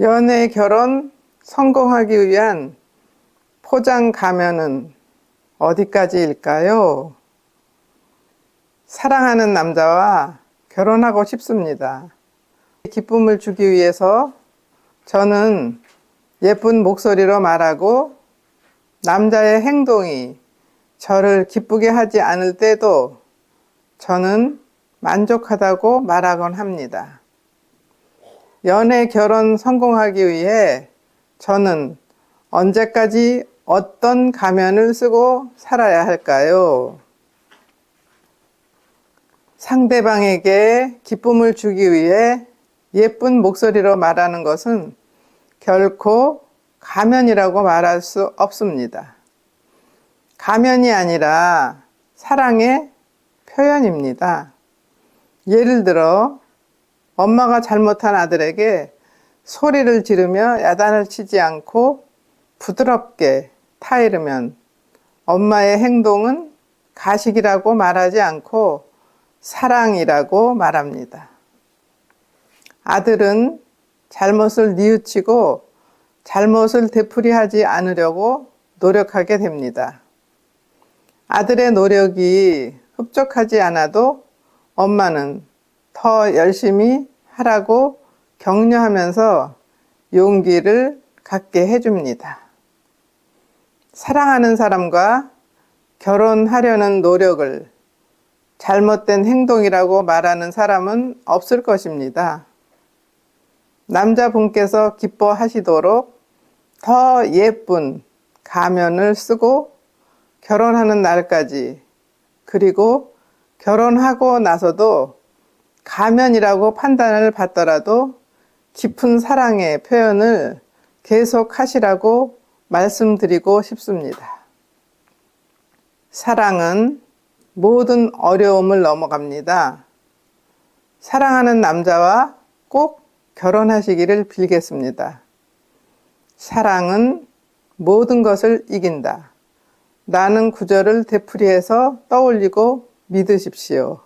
연애 결혼 성공하기 위한 포장 가면은 어디까지일까요? 사랑하는 남자와 결혼하고 싶습니다. 기쁨을 주기 위해서 저는 예쁜 목소리로 말하고 남자의 행동이 저를 기쁘게 하지 않을 때도 저는 만족하다고 말하곤 합니다. 연애 결혼 성공하기 위해 저는 언제까지 어떤 가면을 쓰고 살아야 할까요? 상대방에게 기쁨을 주기 위해 예쁜 목소리로 말하는 것은 결코 가면이라고 말할 수 없습니다. 가면이 아니라 사랑의 표현입니다. 예를 들어, 엄마가 잘못한 아들에게 소리를 지르며 야단을 치지 않고 부드럽게 타이르면 엄마의 행동은 가식이라고 말하지 않고 사랑이라고 말합니다. 아들은 잘못을 뉘우치고 잘못을 되풀이하지 않으려고 노력하게 됩니다. 아들의 노력이 흡족하지 않아도 엄마는 더 열심히 하라고 격려하면서 용기를 갖게 해줍니다. 사랑하는 사람과 결혼하려는 노력을 잘못된 행동이라고 말하는 사람은 없을 것입니다. 남자분께서 기뻐하시도록 더 예쁜 가면을 쓰고 결혼하는 날까지 그리고 결혼하고 나서도 가면이라고 판단을 받더라도 깊은 사랑의 표현을 계속 하시라고 말씀드리고 싶습니다. 사랑은 모든 어려움을 넘어갑니다. 사랑하는 남자와 꼭 결혼하시기를 빌겠습니다. 사랑은 모든 것을 이긴다. 라는 구절을 되풀이해서 떠올리고 믿으십시오.